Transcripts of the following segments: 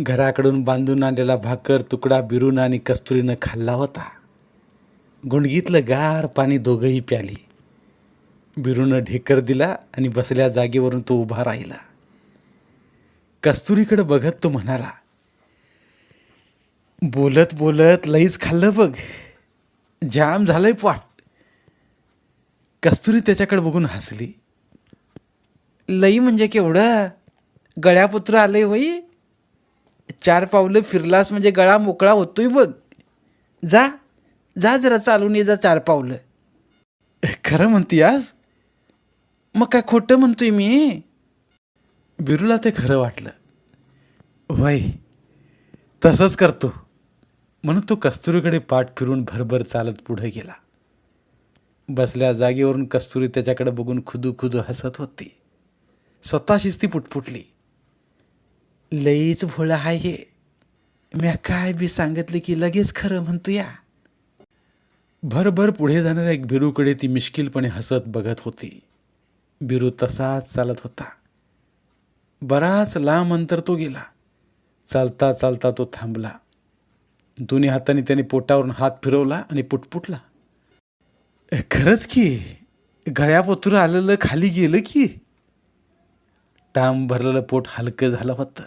घराकडून बांधून आणलेला भाकर तुकडा बिरून आणि कस्तुरीनं खाल्ला होता. गुंडगीतलं गार पाणी दोघंही प्याली. बिरूनं ढेकर दिला आणि बसल्या जागेवरून तो उभा राहिला. कस्तुरीकडे बघत तो म्हणाला बोलत बोलत लईच खाल्लं बघ. जाम झालंय पाट. कस्तुरी त्याच्याकडे बघून हसली. लई म्हणजे केवढं? गळ्यापुत्र आलंय वई चार पावलं फिरलास म्हणजे गळा मोकळा होतोय बघ. जा जा जरा चालून ये जा चार पावलं. खरं म्हणते आज मग काय खोटं म्हणतोय मी? बिरूला ते खरं वाटलं. वय तसंच करतो. म्हणून तो कस्तुरीकडे पाठ फिरून भरभर चालत पुढे गेला. बसल्या जागेवरून कस्तुरी त्याच्याकडे बघून खुदू खुदू हसत होती. स्वतःशीच ती पुटपुटली. लईच भोळं आहे. हे म्या काय बी सांगितलं की लगेच खरं म्हणतो या. भरभर पुढे जाणाऱ्या एक बिरूकडे ती मिश्किलपणे हसत बघत होती. बिरू तसाच चालत होता. बराच लांब अंतर तो गेला. चालता चालता तो थांबला. दोन्ही हाताने त्याने पोटावरून हात फिरवला आणि पुटपुटला. खरंच की गळ्यापोतूर आलेलं खाली गेलं की? टाम भरलेलं पोट हलकं झालं होतं.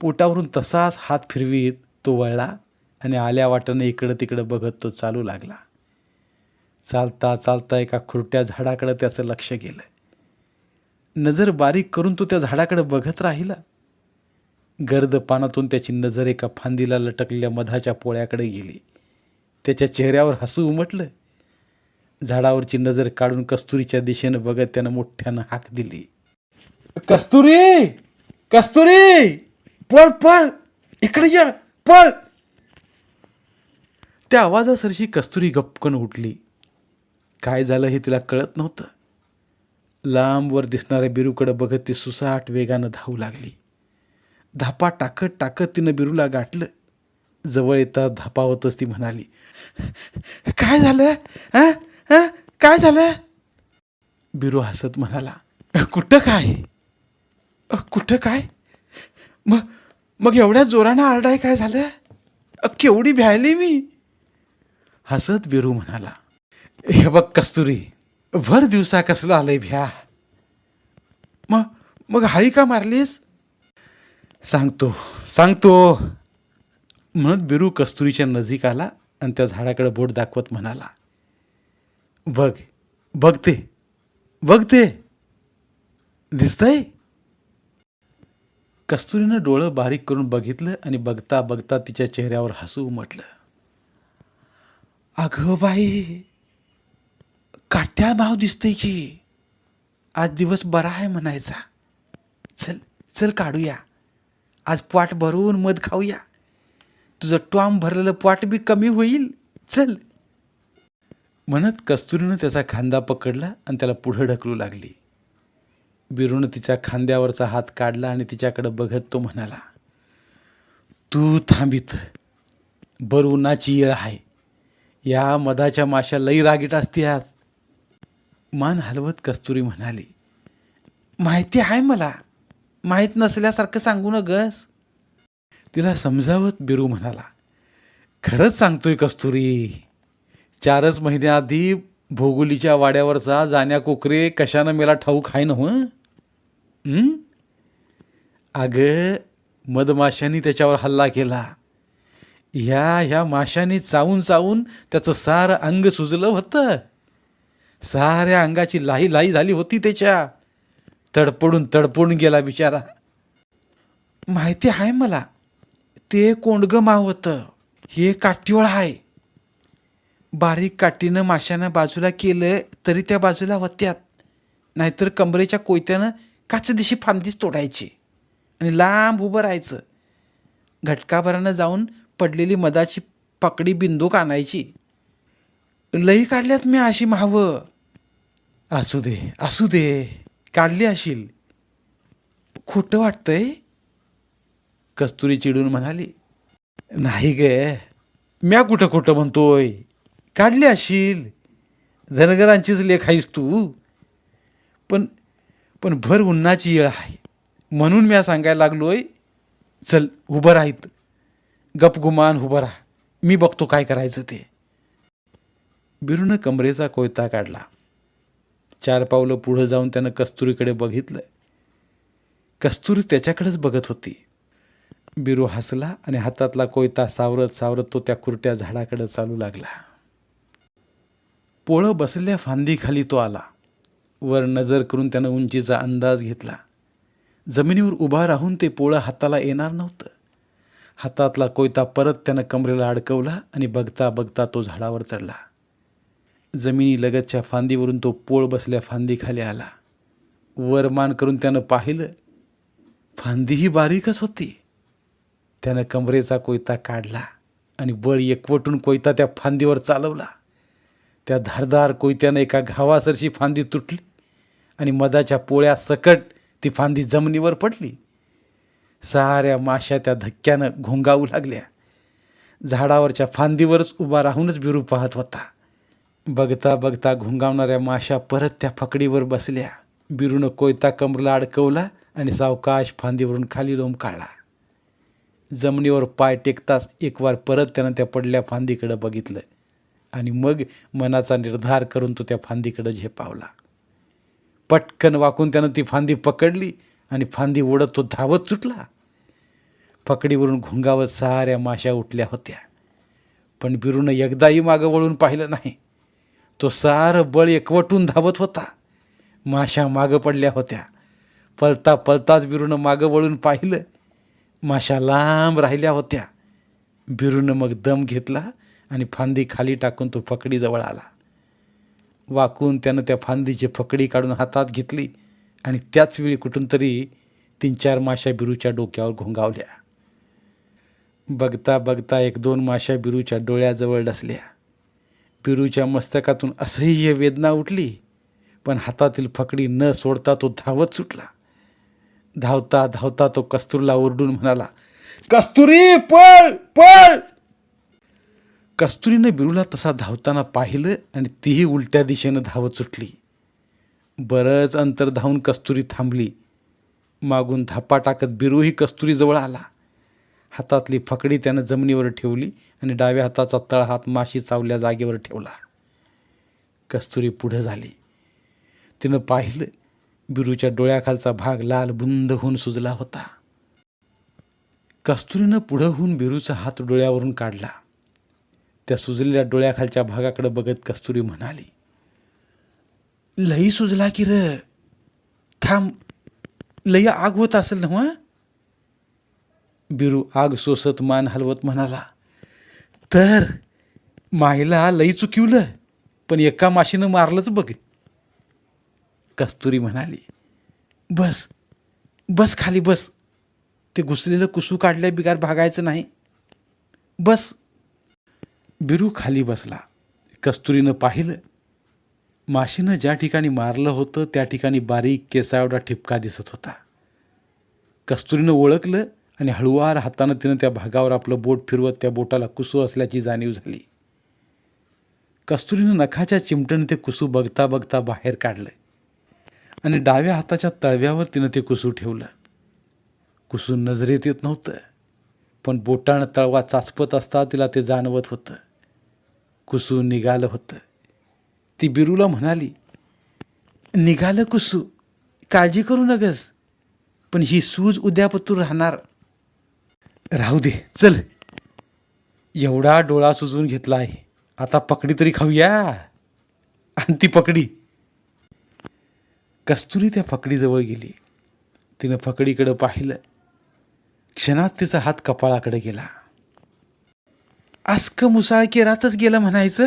पोटावरून तसाच हात फिरवीत तो वळला आणि आल्या वाटेनं इकडं तिकडं बघत तो चालू लागला. चालता चालता एका खुरट्या झाडाकडं त्याचं लक्ष गेलं. नजर बारीक करून तो त्या झाडाकडे बघत राहिला. गर्द पानातून त्याची नजर एका फांदीला लटकलेल्या मधाच्या पोळ्याकडे गेली. त्याच्या चेहऱ्यावर हसू उमटलं. झाडावरची नजर काढून कस्तुरीच्या दिशेनं बघत त्यानं मोठ्यानं हाक दिली. कस्तुरी! कस्तुरी! पळ पळ इकडे ये पळ. त्या आवाजासरशी कस्तुरी गपकन उठली. काय झालं हे तिला कळत नव्हतं. लांबवर दिसणाऱ्या बिरूकडं बघत ती सुसाट वेगानं धावू लागली. धापा टाकत टाकत तिनं बिरूला गाठलं. जवळ येता धापावतच ती म्हणाली काय झालं? हां हां काय झालं? बिरू हसत म्हणाला कुठं काय? अ, कुठं काय? मग मग एवढ्या जोरानं आरडाय काय झालं? केवढी भ्यायली मी? हसत बिरू म्हणाला हे बघ कस्तुरी भर दिवसा कसलं आलंय भ्या. मग मग हाळी का मारलीस? सांगतो सांगतो. म्हणत बिरू कस्तुरीच्या नजीक आला आणि त्या झाडाकडे बोट दाखवत म्हणाला बघ बघते बघते. दिसतंय? कस्तुरीनं डोळं बारीक करून बघितलं आणि बघता बघता तिच्या चेहऱ्यावर हसू उमटलं. अगं बाई काट्याळ भाव दिसतंय की. आज दिवस बरा आहे म्हणायचा. चल चल काढूया. आज पाट भरून मध खाऊया. तुझं टॉम भरलेलं पाट बी कमी होईल. चल. म्हणत कस्तुरीनं त्याचा खांदा पकडला आणि त्याला पुढं ढकलू लागली. बिरूनं तिच्या खांद्यावरचा हात काढला आणि तिच्याकडं बघत तो म्हणाला तू थांबित. बर उन्हाची येळ आहे. या मधाच्या माश्या लई रागीट असत्यात. मान हलवत कस्तुरी म्हणाली माहिती आहे मला. माहीत नसल्यासारखं सांगू न गस तिला समजावत बिरू म्हणाला खरंच सांगतोय कस्तुरी. चारच महिन्याआधी भोगुलीच्या वाड्यावरचा जाण्या कोकरे कशानं मेला ठाऊक आहे ना अगं मधमाशांनी त्याच्यावर हल्ला केला. ह्या ह्या माशांनी चावून चावून त्याचं सारं अंग सुजलं होतं. साऱ्या अंगाची लाही लाही झाली होती त्याच्या. तडपडून तडपडून गेला बिचारा. माहिती आहे मला ते कोंडगं माव होतं. हे काठीवळ आहे. बारीक काठीनं माशानं बाजूला केलं तरी त्या बाजूला होत्यात. नाहीतर कमरेच्या कोयत्यानं काच दिशी फांदीच तोडायची. आणि लांब उभं राहायचं. घटकाभरानं जाऊन पडलेली मधाची पकडी बिंदूक आणायची. लई काढल्यात मी अशी मावं. असू दे असू दे. काढली अशील. खोटं वाटतंय? कस्तुरी चिडून म्हणाली नाही ग म्या कुठं खोटं म्हणतोय? काढली अशील. धनगरांचीच लेख आहेस तू. पण पण भर उन्हाची येळ आहे. म्हणून मी सांगायला लागलोय चल उभं राहीत गपगुमान उभं राहा. मी बघतो काय करायचं ते. बिरूनं कमरेचा कोयता काढला. चार पावलं पुढं जाऊन त्यानं कस्तुरीकडे बघितलं. कस्तुरी त्याच्याकडेच बघत होती. बिरू हसला आणि हातातला कोयता सावरत सावरत तो त्या कुरट्या झाडाकडे चालू लागला. पोळं बसलेल्या फांदीखाली तो आला. वर नजर करून त्यानं उंचीचा अंदाज घेतला. जमिनीवर उभा राहून ते पोळं हाताला येणार नव्हतं. हातातला कोयता परत त्यानं कमरेला अडकवला आणि बघता बघता तो झाडावर चढला. जमिनी लगतच्या फांदीवरून तो पोळ बसल्या फांदीखाली आला. वर मान करून त्यानं पाहिलं फांदीही बारीकच होती. त्यानं कमरेचा कोयता काढला आणि बळ एकवटून कोयता त्या फांदीवर चालवला. त्या धारदार कोयत्यानं एका घावासरशी फांदी तुटली. आणि मधाच्या पोळ्या सकट ती फांदी जमिनीवर पडली. साऱ्या माश्या त्या धक्क्यानं घोंगावू लागल्या. झाडावरच्या फांदीवरच उभा राहूनच बिरू पाहत होता. बघता बघता घुंगावणाऱ्या माश्या परत त्या फकडीवर बसल्या. बिरूनं कोयता कमरला अडकवला आणि सावकाश फांदीवरून खाली लोंब काढला. जमिनीवर पाय टेकताच एक वार परत त्यानं त्या पडल्या फांदीकडं बघितलं आणि मग मनाचा निर्धार करून तो त्या फांदीकडं झेपावला. पटकन वाकून त्यानं ती फांदी पकडली आणि फांदी ओढत तो धावत सुटला. पकडीवरून घुंगावत साऱ्या माश्या उठल्या होत्या. पण बिरूनं एकदाही मागं वळून पाहिलं नाही. तो सारं बळ एकवटून धावत होता. माशा मागं पडल्या होत्या. पलता पलताच बिरूनं मागं वळून पाहिलं. माशा लांब राहिल्या होत्या. बिरूनं मग दम घेतला आणि फांदी खाली टाकून तो पकडीजवळ आला. वाकून त्यानं त्या फांदीची फकडी काढून हातात घेतली आणि त्याच वेळी कुठून तरी तीन चार माश्या बिरूच्या डोक्यावर घोंगावल्या. बघता बघता एक दोन माश्या बिरूच्या डोळ्याजवळ डसल्या. बिरूच्या मस्तकातून असह्य वेदना उठली पण हातातील फकडी न सोडता तो धावत सुटला. धावता धावता तो कस्तूरला ओरडून म्हणाला कस्तुरी पळ पळ! कस्तुरीनं बिरूला तसा धावताना पाहिलं आणि तीही उलट्या दिशेनं धावत सुटली. बरंच अंतर धावून कस्तुरी थांबली. मागून धापा टाकत बिरूही कस्तुरीजवळ आला. हातातली फकडी त्यानं जमिनीवर ठेवली आणि डाव्या हाताचा तळहात माशी चावल्या जागेवर ठेवला. कस्तुरी पुढं झाली. तिनं पाहिलं बिरूच्या डोळ्याखालचा भाग लाल बुंद होऊन सुजला होता. कस्तुरीनं पुढं होऊन बिरूचा हात डोळ्यावरून काढला. त्या सुजलेल्या डोळ्याखालच्या भागाकडे बघत कस्तुरी म्हणाली लई सुजला की र. थांब लई आग होत असेल ना हो, बिरू आग सोसत मान हलवत म्हणाला तर माईला लई चुकिवलं पण एका माशीनं मारलंच बघ. कस्तुरी म्हणाली बस बस खाली बस. ते घुसलेलं कुसू काढल्या बिगार भागायचं नाही. बस बिरू खाली बसला. कस्तुरीनं पाहिलं. माशीनं ज्या ठिकाणी मारलं होतं त्या ठिकाणी बारीक केसावडा ठिपका दिसत होता. कस्तुरीनं ओळखलं आणि हळुवार हातानं तिनं त्या भागावर आपलं बोट फिरवत त्या बोटाला कुसू असल्याची जाणीव झाली. कस्तुरीनं नखाच्या चिमटन ते कुसू बघता बघता बाहेर काढलं आणि डाव्या हाताच्या तळव्यावर तिनं ते कुसू ठेवलं. कुसू नजरेत येत नव्हतं पण बोटानं तळवा चाचपत असता तिला ते जाणवत होतं. कुसू निघालं होतं. ती बिरूला म्हणाली निघालं कुसू काळजी करू नगस पण ही सूज उद्यापतूर राहणार. राहू दे चल. एवढा डोळा सुजवून घेतला आहे आता पकडी तरी खाऊया. आणि ती पकडी. कस्तुरी त्या फकडीजवळ गेली. तिनं फकडीकडं पाहिलं. क्षणात तिचा हात कपाळाकडे गेला. अस्कं मुसाळ केरातच गेलं म्हणायचं?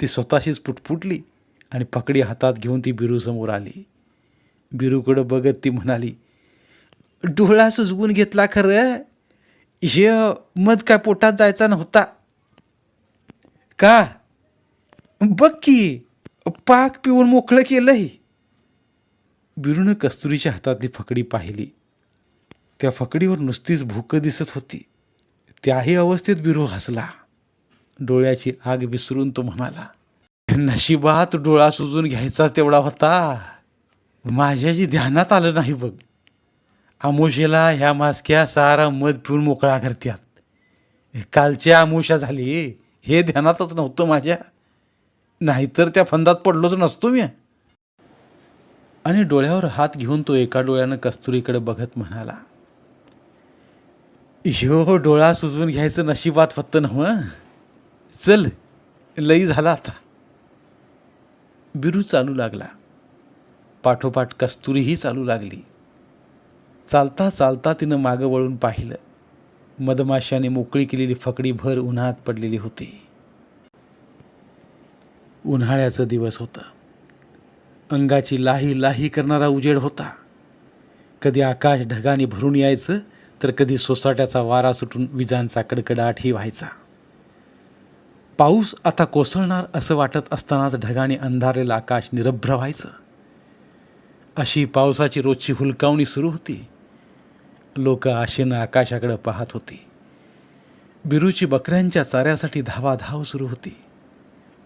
ती स्वतःशीच पुटपुटली आणि पकडी हातात घेऊन ती बिरूसमोर आली. बिरूकडं बघत ती म्हणाली डोळा सुजवून घेतला खरं? हे मध काय पोटात जायचा नव्हता. का? बघ की पाक पिऊन मोकळं केलंय. बिरूनं कस्तुरीच्या हातातली फकडी पाहिली. त्या फकडीवर नुसतीच भूक दिसत होती. त्याही अवस्थेत बिरू हसला डोळ्याची आग विसरून तो म्हणाला नशिबात डोळा सुजून घ्यायचा तेवढा होता. माझ्याशी ध्यानात आलं नाही बघ. आमोशेला ह्या मासक्या सारा मध पिऊन मोकळा करत्यात. कालची आमोशा झाली हे ध्यानातच नव्हतं माझ्या. नाहीतर त्या फंदात पडलोच नसतो मी. आणि डोळ्यावर हात घेऊन तो एका डोळ्यानं कस्तुरीकडे बघत म्हणाला ह्यो डोळा सुजवून घ्यायचं नशिबात फक्त नव चल लई झाला आता. बिरू चालू लागला. पाठोपाठ कस्तुरीही चालू लागली. चालता चालता तिनं मागं वळून पाहिलं. मधमाशाने मोकळी केलेली फकडी भर उन्हात पडलेली होती. उन्हाळ्याचं दिवस होतं. अंगाची लाही लाही करणारा उजेड होता. कधी आकाश ढगाने भरून यायचं तर कधी सोसाट्याचा वारा सुटून विजांचा कडकडाटही व्हायचा. पाऊस आता कोसळणार असं वाटत असतानाच ढगाने अंधारलेलं आकाश निरभ्र व्हायचं. अशी पावसाची रोजची हुलकावणी सुरू होती. लोक आशेनं आकाशाकडे पाहत होती. बिरूची बकऱ्यांच्या चाऱ्यासाठी धावाधाव सुरू होती.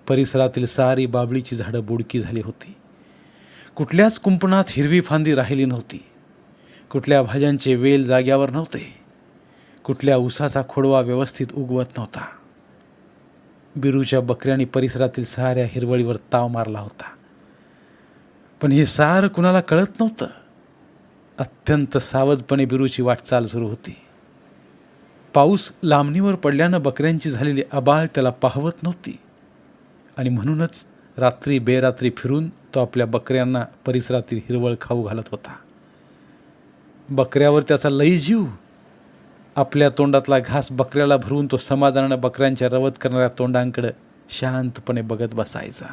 परिसरातील सारी बाबळीची झाडं बुडकी झाली होती. कुठल्याच कुंपणात हिरवी फांदी राहिली नव्हती. कुठल्या भाज्यांचे वेल जाग्यावर नव्हते. कुठल्या उसाचा खोडवा व्यवस्थित उगवत नव्हता. बिरूच्या बकऱ्यांनी परिसरातील साऱ्या हिरवळीवर ताव मारला होता. पण हे सारं कुणाला कळत नव्हतं. अत्यंत सावधपणे बिरूची वाटचाल सुरू होती. पाऊस लांबणीवर पडल्यानं बकऱ्यांची झालेली आबाळ त्याला पाहवत नव्हती. आणि म्हणूनच रात्री बेरात्री फिरून तो आपल्या बकऱ्यांना परिसरातील हिरवळ खाऊ घालत होता. बकऱ्यावर त्याचा लई जीव. आपल्या तोंडातला घास बकऱ्याला भरून तो समाधानानं बकऱ्यांच्या रवत करणाऱ्या तोंडांकडं शांतपणे बघत बसायचा.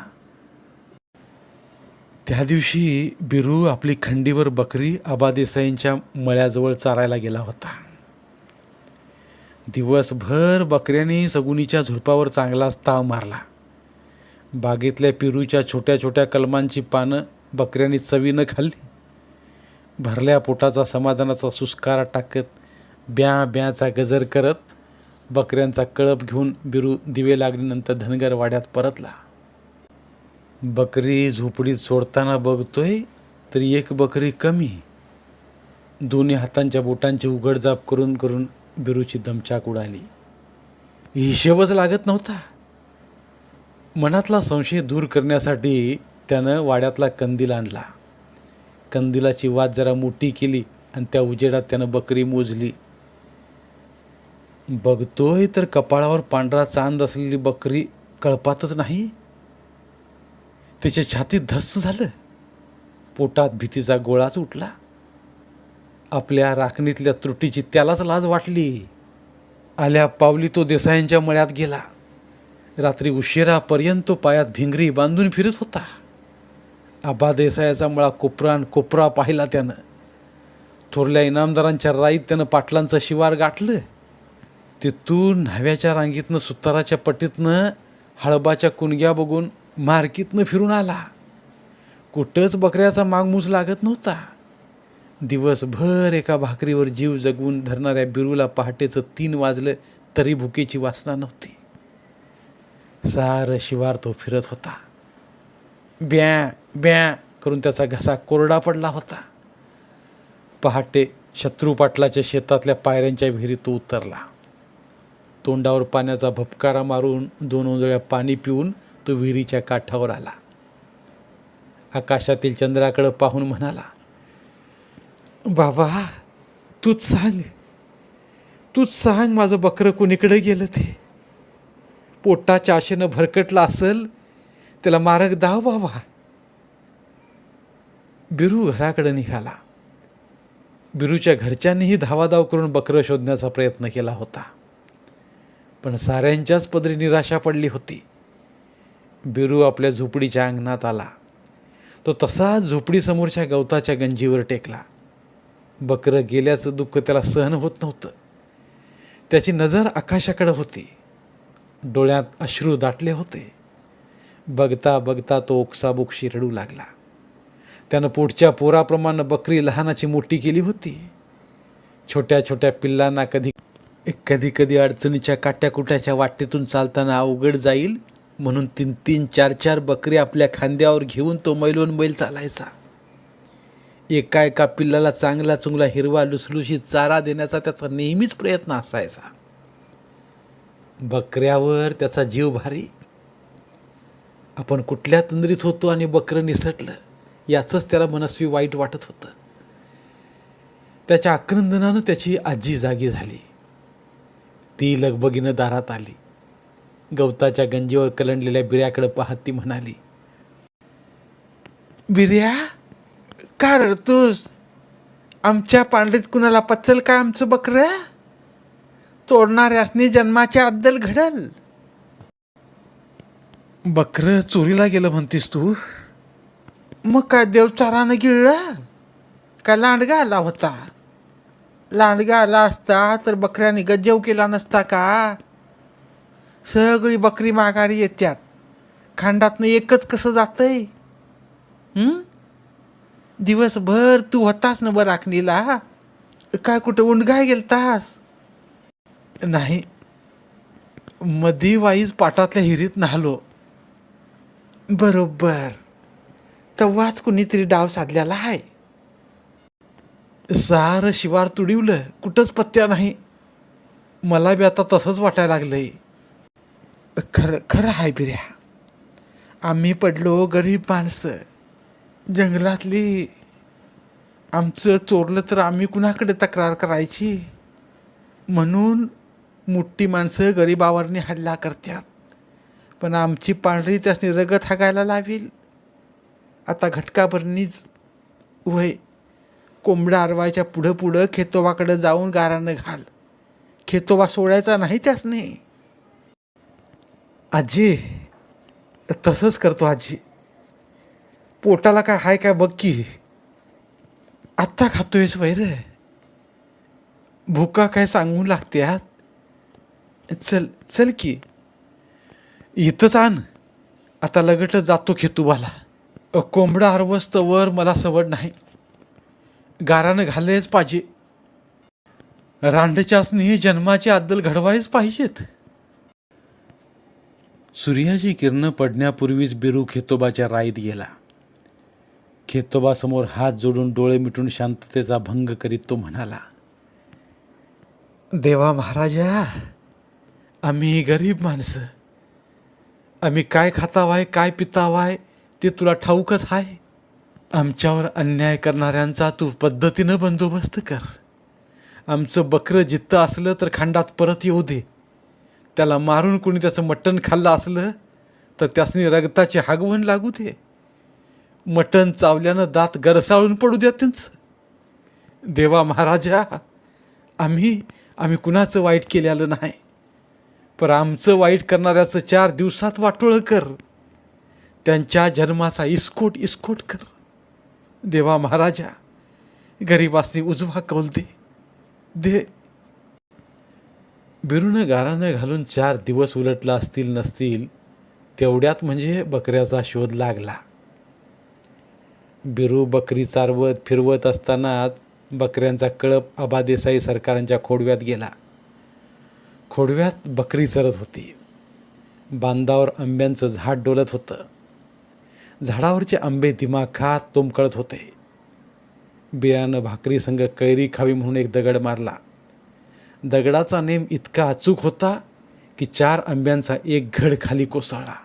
त्या दिवशी बिरू आपली खंडीवर बकरी आबादेसाईंच्या मळ्याजवळ चारायला गेला होता. दिवसभर बकऱ्याने सगुनीच्या झुडपावर चांगलाच ताव मारला. बागेतल्या पिरूच्या छोट्या छोट्या कलमांची पानं बकऱ्यांनी चवीनं खाल्ली. भरल्या पोटाचा समाधानाचा सुस्कारा टाकत ब्या ब्याचा गजर करत बकऱ्यांचा कळप घेऊन बिरू दिवे लागल्यानंतर धनगर वाड्यात परतला. बकरी झोपडीत सोडताना बघतोय तर एक बकरी कमी. दोन्ही हातांच्या बोटांची उघडजाप करून करून बिरूची दमचाक उडाली. हिशेबच लागत नव्हता. मनातला संशय दूर करण्यासाठी त्यानं वाड्यातला कंदील आणला. कंदिलाची वात जरा मोठी केली आणि त्या उजेडात त्यानं बकरी मोजली. बघतोय तर कपाळावर पांढरा चांद असलेली बकरी कळपातच नाही. त्याच्या छातीत धस्स झालं. पोटात भीतीचा गोळाच उठला. आपल्या राखणीतल्या त्रुटीची त्यालाच लाज वाटली. आल्या पावली तो देसायांच्या मळ्यात गेला. रात्री उशिरापर्यंत तो पायात भिंगरी बांधून फिरत होता. आबा देसायाचा मळा कोपरान कोपरा पाहिला त्यानं. थोरल्या इनामदारांच्या राईत त्यानं पाटलांचं शिवार गाठलं. तिथून न्हाव्याच्या रांगीतनं सुताराच्या पटीतनं हळबाच्या कुणग्या बघून मार्कीतनं फिरून आला. कुठंच बकऱ्याचा मागमूस लागत नव्हता. दिवसभर एका भाकरीवर जीव जगवून धरणाऱ्या बिरूला पहाटेचं तीन वाजलं तरी भुकेची वासना नव्हती. सारं शिवार तो फिरत होता. ब्या ब्या करून त्याचा घसा कोरडा पडला होता. पहाटे शत्रू पाटलाच्या शेतातल्या पायऱ्यांच्या विहिरीत तो उतरला. तोंडावर पाण्याचा भपकारा मारून दोन उंजळ्या पाणी पिऊन तो विहिरीच्या काठावर आला. आकाशातील चंद्राकडं पाहून म्हणाला बाबा तूच सांग. तूच सांग माझं बकरं कोणीकडे गेलं ते? पोटाच्या आशेनं भरकटलं असेल त्याला मारक दाव बाबा बिरू घराकडे निघाला. बिरूच्या घरच्यांनीही धावाधाव करून बकरं शोधण्याचा प्रयत्न केला होता. पण साऱ्यांच्याच पदरी निराशा पडली होती. बिरू आपल्या झोपडीच्या अंगणात आला. तो तसाच झोपडीसमोरच्या गवताच्या गंजीवर टेकला. बकरं गेल्याचं दुःख त्याला सहन होत नव्हतं. त्याची नजर आकाशाकडे होती. डोळ्यात अश्रू दाटले होते. बघता बघता तो ओक्साबोक्षी रडू लागला. त्यानं पोटच्या पोराप्रमाणे बकरी लहानाची मोठी केली होती. छोट्या छोट्या पिल्लांना कधी कधी कधी अडचणीच्या काट्याकुट्याच्या वाटेतून चालताना अवघड जाईल म्हणून तीन तीन चार चार बकरी आपल्या खांद्यावर घेऊन तो मैलोन मैल चालायचा. एका एका पिल्लाला चांगला चुंगला हिरवा लुसलुशीत चारा देण्याचा त्याचा नेहमीच प्रयत्न असायचा. बकऱ्यावर त्याचा जीव भारी. आपण कुठल्या तंद्रीत होतो आणि बकरं निसटलं? याचंच त्याला मनस्वी वाईट वाटत होतं. त्याच्या आक्रंदनानं त्याची आजी जागी झाली. ती लगबगीनं दारात आली. गवताच्या गंजीवर कलंडलेल्या बिऱ्याकडे पाहत ती म्हणाली बिर्या का रडतोस? आमच्या पांढरीत कुणाला पचल का आमचं बकरं? चोरणाऱ्यासनी जन्माच्या अद्दल घडल. बकरं चोरीला गेलं म्हणतीस तू? मग काय देव चारानं गिळलं? का लांडगा आला होता? लांडगा आला असता तर बकऱ्याने गज्जव केला नसता का? सगळी बकरी माघारी येत्यात. खांडातनं एकच कसं जातंय? दिवसभर तू होतास ना बरं राखणीला काय कुठं उंडगाय गेलतास? नाही. मधी वाईज पाटातल्या हिरीत नाहलो. बरोबर. तेव्हाच कुणीतरी डाव साधलेला आहे. सार शिवार तुडिवलं कुठंच पत्त्या नाही. मला बी आता तसंच वाटायला लागलंय. खरं खरं आहे बिऱ्या आम्ही पडलो गरीब माणसं. जंगलातली आमचं चोरलं तर आम्ही कुणाकडे तक्रार करायची? म्हणून मोठी माणसं गरिबावरनी हल्ला करतात. पण आमची पांढरी त्यासनी रगत हागायला लावील. आता घटकाभरणीच वय कोंबडा आरवायच्या पुढं पुढं खेतोबाकडं जाऊन गारानं घाल. खेतोबा सोडायचा नाही त्यासने. आजी तसंच करतो आजी. पोटाला काय हाय काय बघ की. आत्ता खातोयस वैर. भुका काय सांगून आत चल चल की. इथंच आण. आता लगट जातो खेतुबाला. कोंबडा हरवस्त वर मला सवड नाही. गारानं घाललेच पाहिजे. रांडच्यासनी जन्माची अद्दल घडवायच पाहिजेत. सूर्याची किरणं पडण्यापूर्वीच बिरू खेतोबाच्या राईत गेला. खेतोबासमोर हात जोडून डोळे मिटून शांततेचा भंग करीत तो म्हणाला देवा महाराजा आम्ही गरीब माणसं. आम्ही काय खातावाय काय पितावाय ते तुला ठाऊकच आहे आमच्यावर अन्याय करणाऱ्यांचा तू पद्धतीनं बंदोबस्त कर. आमचं बकरं जित्तं असलं तर खंडात परत येऊ दे. त्याला मारून कोणी त्याचं मटण खाल्लं असलं तर त्यासनी रगताची हागवण लागू दे. मटण चावल्यानं दात गरसाळून पडू द्या त्यांचं. देवा महाराजा आम्ही आम्ही कुणाचं वाईट केलेलं नाही. पर आमचं वाईट करणाऱ्याचं चार दिवसात वाटोळं कर. त्यांच्या जन्माचा इस्कोट इस्कोट कर. देवा महाराजा गरिबासनी उजवा कौल दे. दे. गारानं घालून चार दिवस उलटला असतील नसतील तेवढ्यात म्हणजे बकऱ्याचा शोध लागला. बिरू बकरी चारवत फिरवत असतानाच बकऱ्यांचा कळप अबादेसाई सरकारांच्या खोडव्यात गेला. खोडव्यात बकरी चरत होती. बांधावर आंब्यांचं झाड डोलत होतं. झाडावरचे आंबे दिमाखात तुमकळत होते. बिरानं भाकरी संग कैरी खावी म्हणून एक दगड मारला. दगडाचा नेम इतका अचूक होता की चार आंब्यांचा एक घड खाली कोसळला.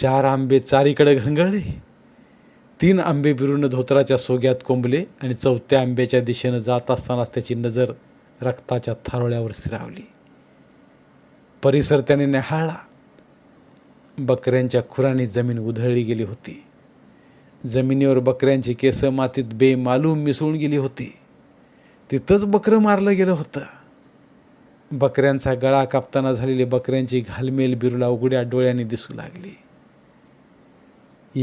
चार आंबे चारीकडे घंगळले. तीन आंबे बिरून धोत्राच्या सोग्यात कोंबले आणि चौथ्या आंब्याच्या दिशेनं जात असतानाच त्याची नजर रक्ताच्या थारोळ्यावर स्थिरावली. परिसर त्याने न्याहाळला बकऱ्यांच्या खुरांनी जमीन उधळली गेली होती. जमिनीवर बकऱ्यांची केस मातीत बेमालूम मिसळून गेली होती. तिथंच बकरं मारलं गेलं होतं. बकऱ्यांचा गळा कापताना झालेली बकऱ्यांची घालमेल बिरुला उघड्या डोळ्यांनी दिसू लागली.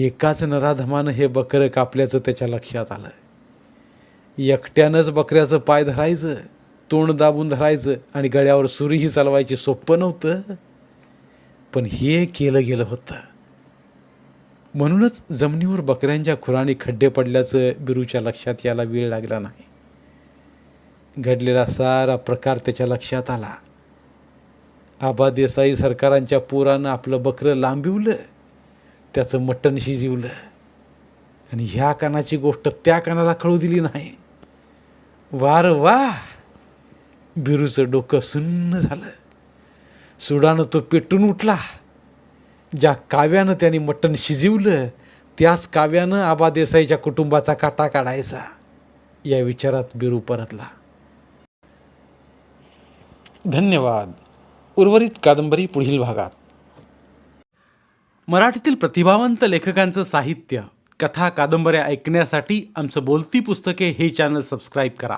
एकाच नराधमानं हे बकरं कापल्याचं त्याच्या लक्षात आलं. एकट्यानंच बकऱ्याचं पाय धरायचं तोंड दाबून धरायचं आणि गळ्यावर सुरीही चालवायची सोपं नव्हतं. पण हे केलं गेलं होतं. म्हणूनच जमिनीवर बकऱ्यांच्या खुरानी खड्डे पडल्याचं बिरूच्या लक्षात याला वेळ लागला नाही. घडलेला सारा प्रकार त्याच्या लक्षात आला. आबा देसाई सरकारांच्या पोरानं आपलं बकरं लांबिवलं. त्याचं मटण शिजिवलं. आणि ह्या कानाची गोष्ट त्या कानाला कळू दिली नाही. वार वा बिरूचं डोकं सुन्न झालं. सुडानं तो पेटून उठला. ज्या काव्यानं त्याने मटण शिजवलं त्याच काव्यानं आबा देसाईच्या कुटुंबाचा काटा काढायचा. या विचारात बिरू परतला. धन्यवाद. उर्वरित कादंबरी पुढील भागात. मराठीतील प्रतिभावंत लेखकांचं साहित्य कथा कादंबऱ्या ऐकण्यासाठी आमचं बोलती पुस्तके हे चॅनल सबस्क्राईब करा.